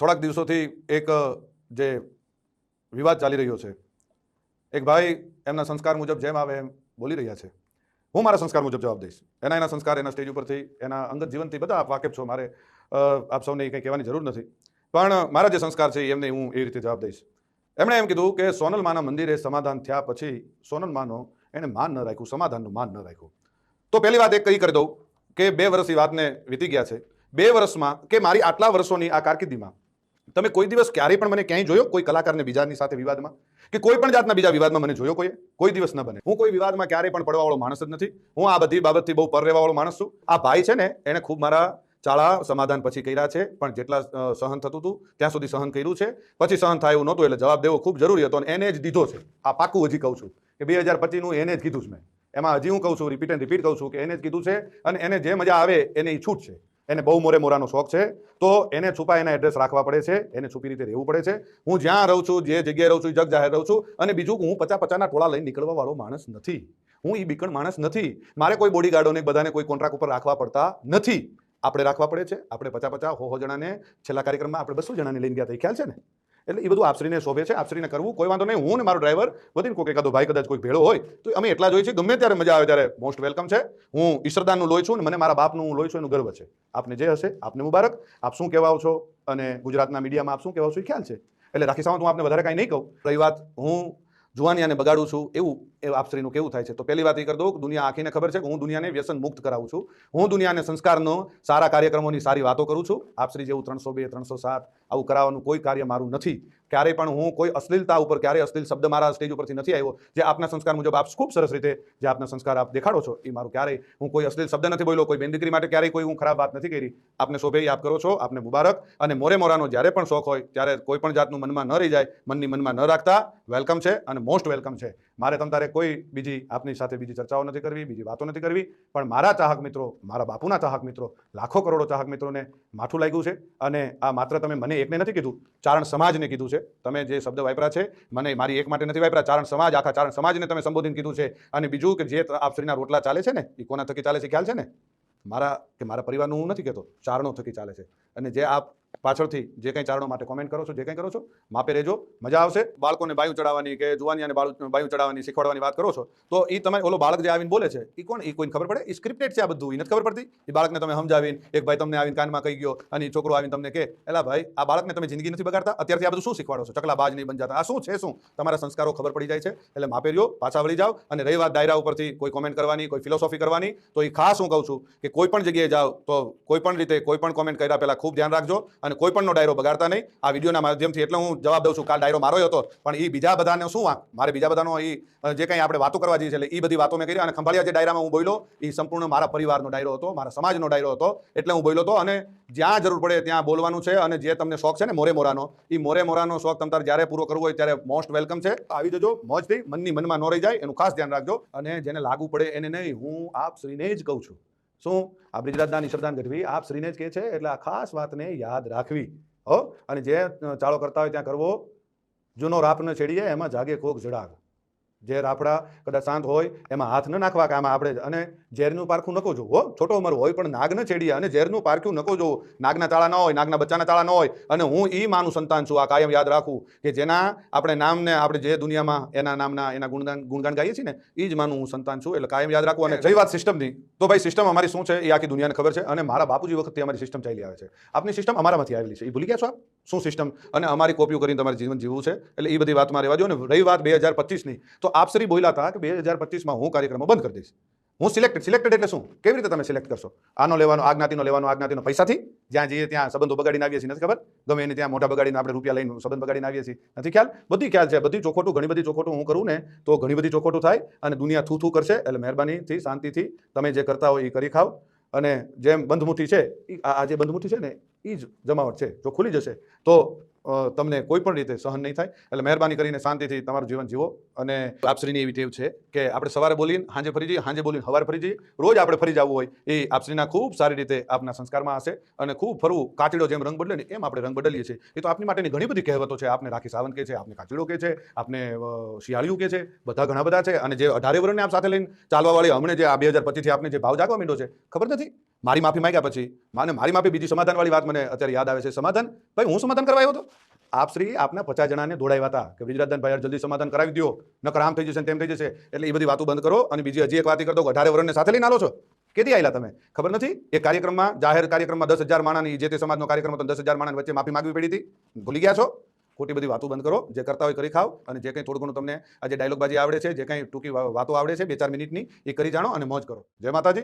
થોડાક દિવસોથી એક જે વિવાદ ચાલી રહ્યો છે. એક ભાઈ એમના સંસ્કાર મુજબ જેમ આવે એમ બોલી રહ્યા છે. હું મારા સંસ્કાર મુજબ જવાબ દઈશ. એના એના સંસ્કાર, એના સ્ટેજ ઉપરથી, એના અંગત જીવનથી બધા આપ વાકેફ છો મારે આપ સૌને કંઈ કહેવાની જરૂર નથી. પણ મારા જે સંસ્કાર છે એમને હું એ રીતે જવાબ દઈશ. એમણે એમ કીધું કે સોનલમાના મંદિરે સમાધાન થયા પછી સોનલમાનો એણે માન ન રાખ્યું, સમાધાનનું માન ન રાખ્યું. તો પહેલી વાત એક કહી કરી દઉં કે બે વર્ષ એ વાતને વીતી ગયા છે. બે વર્ષમાં કે મારી આટલા વર્ષોની આ કારકિર્દીમાં તમે કોઈ દિવસ ક્યારેય પણ મને ક્યાંય જોયો? કોઈ કલાકારને બીજાની સાથે વિવાદમાં? કે કોઈ પણ જાતના બીજા વિવાદમાં મને જોયો કોઈ કોઈ દિવસ ન બને. હું કોઈ વિવાદમાં ક્યારેય પણ પડવાવાળો માણસ જ નથી. હું આ બધી બાબતથી બહુ પર રહેવાવાળો માણસ છું. આ ભાઈ છે ને, એણે ખૂબ મારા ચાળા સમાધાન પછી કર્યા છે. પણ જેટલા સહન થતું હતું, ત્યાં સુધી સહન કર્યું છે. પછી સહન થાય એવું નહોતું, એટલે જવાબ દેવો ખૂબ જરૂરી હતો અને એને જ દીધો છે. આ પાકું હજી કહું છું કે બે હજાર પચીસનું એને જ કીધું છે મેં. એમાં હજી હું કહું છું રિપીટ એન્ડ રિપીટ કહું છું કે એને જ કીધું છે અને એને જે મજા આવે એને છૂટ છે એને બહુ મોરે મોરાનો શોખ છે, તો એને છુપા એના એડ્રેસ રાખવા પડે છે, એને છુપી રીતે રહેવું પડે છે. હું જ્યાં રહું છું, જે જગ્યાએ રહું છું જગ જાહેર રહું છું, અને બીજું હું પચા પચાના ટોળા લઈને નીકળવા વાળો માણસ નથી. હું એ બીકણ માણસ નથી. મારે કોઈ બોડીગાર્ડોને બધાને કોઈ કોન્ટ્રાક્ટ ઉપર રાખવા પડતા નથી. આપણે રાખવા પડે છે. આપણે પચા પચા હો હો જણાને છેલ્લા કાર્યક્રમમાં આપણે બસો જણાને લઈને ગયા હતા. ખ્યાલ છે ને? એટલે એ બધું આપશ્રીને શોભે છે, આપશ્રીને કરવું, કોઈ વાંધો નહીં. હું ને મારો ડ્રાઈવર વધીને કોઈ એકાદો ભાઈ કદાચ કોઈ ભેળો હોય, તો અમે એટલા જોઈએ છીએ. ગમે ત્યારે મજા આવે ત્યારે મોસ્ટ વેલકમ છે. હું ઈશ્વરદાનનું લોહી છું ને મને મારા બાપનું હું લોહી છું, એનું ગર્વ છે. આપને જે હશે, આપને મુબારક. આપ શું કહેવાઓ છો? અને ગુજરાતના મીડિયામાં આપ શું કહેવાઓ છો? એ ખ્યાલ છે. એટલે રાખી સાવંત, હું આપને વધારે કાંઈ નહીં કહું. રહી વાત હું જુવાનિયાને બગાડું છું એવું એ આપશ્રીનું કેવું થાય છે? તો પહેલી વાત એ કરી દઉં દુનિયા આખીને ખબર છે કે હું દુનિયાને વ્યસન મુક્ત કરાવું છું. હું દુનિયાને સંસ્કારનો, સારા કાર્યક્રમોની સારી વાતો કરું છું. આપશ્રી જેવું ત્રણસો બે, ત્રણસો સાત આવું કરાવવાનું કોઈ કાર્ય મારું નથી. ક્યારેય પણ હું કોઈ અશ્લીલતા ઉપર, ક્યારેય અશ્લીલ શબ્દ મારા સ્ટેજ ઉપરથી નથી આવ્યો. જે આપના સંસ્કાર મુજબ આપ ખૂબ સરસ રીતે, જે આપના સંસ્કાર આપ દેખાડો છો, એ મારું ક્યારેય, હું કોઈ અશ્લીલ શબ્દ નથી બોલ્યો, કોઈ બેન માટે ક્યારેય કોઈ હું ખરાબ વાત નથી કરી. આપને શોભે આપ કરો છો, આપને મુબારક. અને મોરે મોરાનો જ્યારે પણ શોખ હોય, ત્યારે કોઈ પણ જાતનું મનમાં ન રહી જાય, મનની મનમાં ન રાખતા, વેલકમ છે અને મોસ્ટ વેલકમ છે. મારે તમ તારે કોઈ બીજી આપની સાથે બીજી ચર્ચાઓ નથી કરવી, બીજી વાતો નથી કરવી. પણ મારા ચાહક મિત્રો, મારા બાપુના ચાહક મિત્રો, લાખો કરોડો ચાહક મિત્રોને માથું લાગ્યું છે. અને આ માત્ર તમે મને એકને નથી કીધું, ચારણ સમાજને કીધું છે. તમે જે શબ્દ વાપરા છે, મને મારી એક માટે નથી વાપરા ચારણ સમાજ, આખા ચારણ સમાજને તમે સંબોધન કીધું છે. અને બીજું કે જે આપ શ્રીના રોટલા ચાલે છે ને, એ કોના થકી ચાલે છે? ખ્યાલ છે ને? મારા કે મારા પરિવારનું હું નથી કહેતો ચારણો થકી ચાલે છે. અને જે આપ પાછળથી જે કંઈ ચારણો માટે કોમેન્ટ કરો છો, જે કંઈ કરો છો, માપે રહેજો, મજા આવશે. બાળકોને બાયું ચડાવવાની કે જુવાનિયાને બાળુ, બાયું ચડાવવાની, શીખવાડવાની વાત કરો છો, તો એ તમે, ઓલો બાળક જે આવીને બોલે છે એ કોણ? એ કોઈને ખબર પડે? એ સ્ક્રિપ્ટેડ છે આ બધું એ નથી ખબર પડતી? એ બાળકને તમે સમજાવીને, એક ભાઈ તમને આવીને કાનમાં કહી ગયો અને છોકરો આવીને તમને કે, એલા ભાઈ, આ બાળકને તમે જિંદગી નથી બગાડતા? અત્યારથી આ બધું શું શીખવાડો છો? ચકલા બાજ નહીં બન જતા આ શું છે શું? તમારા સંસ્કારો ખબર પડી જાય છે, એટલે માપે રહ્યો, પાછા વળી જાઓ અને રહી વાત દાયરા ઉપરથી, કોઈ કોમેન્ટ કરવાની, કોઈ ફિલોસોફી કરવાની, તો એ ખાસ હું કહું છું કે કોઈ પણ જગ્યાએ જાઓ, તો કોઈ પણ રીતે કોઈ પણ કોમેન્ટ કર્યા પહેલા ખૂબ ધ્યાન રાખજો અને કોઈ પણનો ડાયરો બગાડતા નહીં. આ વિડીયોના માધ્યમથી એટલે હું જવાબ દઉં છું, કાલ ડાયરો મારો હતો, પણ એ બીજા બધાને શું વાંક મારે બીજા બધાનો એ જે કંઈ આપણે વાતો કરવા જઈએ છે, એટલે એ બધી વાતો મેં કરી અને ખંભાળિયા જે ડાયરામાં હું બોલ્યો એ સંપૂર્ણ મારા પરિવારનો ડાયરો હતો, મારા સમાજનો ડાયરો હતો, એટલે હું બોલ્યો હતો અને જ્યાં જરૂર પડે ત્યાં બોલવાનું છે, અને જે તમને શોખ છે ને મોરે મોરાનો એ મોરે મોરાનો શોખ તમારે જ્યારે પૂરો કરવો હોય ત્યારે મોસ્ટ વેલકમ છે. આવી જજો, મોજથી મનની મનમાં ન રહી જાય, એનું ખાસ ધ્યાન રાખજો, અને જેને લાગુ પડે એને નહીં, હું આપ શ્રીને જ કહું છું. શું? આ બ્રિજરાજદાન ઈશ્વરદાન ગઢવી, આપ શ્રીને જ કહે છે, એટલે આ ખાસ વાતને યાદ રાખવી. હો? અને જે ચાળો કરતા હોય ત્યાં કરવો. જૂનો રાપ ન છેડીએ એમાં જાગે કોક જડાગ. જે આપણા કદાચ શાંત હોય, એમાં હાથ ન નાખવા કે આમાં આપણે અને ઝેરનું પારખું નકો જોવું છોટો ઉંમર હોય પણ નાગ ન છેડીએ અને ઝેરનું પારખું નકો જોવું. નાગના તાળા ન હોય, નાગના બચ્ચાના તાળા ન હોય. અને હું એ માનું સંતાન છું, આ કાયમ યાદ રાખું કે જેના આપણે નામને, આપણે જે દુનિયામાં એના નામના, એના ગુણગાન ગુણગાન ગાઈએ છીએ ને એ જ માનું હું સંતાન છું. એટલે કાયમ યાદ રાખવું અને જઈ વાત સિસ્ટમની તો ભાઈ સિસ્ટમ અમારી શું છે? એ આખી દુનિયાને ખબર છે અને મારા બાપુજી વખતથી અમારી સિસ્ટમ ચાલી આવે છે. આપની સિસ્ટમ અમારામાંથી આવેલી છે. એ ભૂલી ગયા છો આપ? શું સિસ્ટમ અને અમારી કોપીઓ કરીને તમારે જીવન જીવવું છે. એટલે એ બધી વાતમાં રહેવા દો અને રહી વાત બે હજાર પચીસની. તો આપશ્રી બોલ્યા હતા કે બે હજાર પચીસમાં હું કાર્યક્રમો બંધ કરી દઈશ. હું સિલેક્ટેડ સિલેક્ટેડ એટલે શું? કેવી રીતે તમે સિલેક્ટ કરશો? આનો લેવાનો, આ જ્ઞાતિનો લેવાનો, આ જ્ઞાતિનો પૈસાથી? જ્યાં જઈએ ત્યાં સંબંધો બગાડીને આવીએ છીએ, નથી ખબર? ગમે એને ત્યાં મોટા બગાડીને આપણે રૂપિયા લઈને સંબંધ બગાડીને આવીએ છીએ. નથી ખ્યાલ? બધી ખ્યાલ છે. બધી ચોખોટું, ઘણી બધી ચોખોટું હું કરું ને, તો ઘણી બધી ચોખોટું થાય અને દુનિયા થૂ થૂ કરશે. એટલે મહેરબાનીથી, શાંતિથી તમે જે કરતા હોય એ કરી ખાવ. અને જેમ બંધમુઠી છે આ જે બંધમુઠી છે ને એ જ જમાવટ છે, જો ખુલી જશે, તો તમને કોઈ પણ રીતે સહન નહીં થાય. એટલે મહેરબાની કરીને શાંતિથી તમારું જીવન જીવો અને આપશ્રીની એવી ટેવ છે કે આપણે સવારે બોલીને સાંજે ફરી જઈએ સાંજે બોલીને સવારે ફરી જઈએ, રોજ આપણે ફરી જવું હોય, એ આપશ્રીના ખૂબ સારી રીતે આપના સંસ્કારમાં હશે અને ખૂબ ફરવું, કાચીડો જેમ રંગ બદલે ને એમ આપણે રંગ બદલીએ છીએ. એ તો આપની માટેની ઘણી બધી કહેવતો છે. આપને રાખી સાવંત કે છે, આપને કાચીડો કે છે, આપને શિયાળિયું કે છે, બધા ઘણા બધા છે અને જે અઢારે વર્ષને આપ સાથે લઈને ચાલવા વાળી હમણે જે આ બે હજાર પચીસથી આપને જે ભાવ જાગવા માંડ્યો છે, ખબર નથી? મારી માફી માંગ્યા પછી માને મારી માફી બીજી સમાધાનવાળી વાત મને અત્યારે યાદ આવે છે. સમાધાન? ભાઈ, હું સમાધાન કરવા આવ્યો હતો? આપ શ્રી આપના પચાસ જણાને દોડાવ્યા હતા કે બ્રિજરાજદાન ભાઈ જલ્દી સમાધાન કરાવી દો નકર આમ થઈ જશે તેમ થઈ જશે. એટલે એ બધી વાતો બંધ કરો અને બીજી હજી એક વાત ઈ કરી દો કે અઢારે વર્ષને સાથે લઈને આલો છો. કેદી આવેલા તમે? ખબર નથી? એ કાર્યક્રમમાં, જાહેર કાર્યક્રમમાં દસ હજાર માણાની, જે તે સમાજનો કાર્યક્રમ હતો દસ હજાર માણાની વચ્ચે માફી માંગવી પડી હતી. ભૂલી ગયા છો? ખોટી બધી વાતો બંધ કરો. જે કરતા હોય કરી ખાઓ અને જે કંઈ થોડું ઘણું તમને આજે ડાયલોગબાજી આવડે છે, જે કંઈ ટૂંકી વાતો આવડે છે, બે ચાર મિનિટની, એ કરી જાણો અને મોજ કરો. જય માતાજી.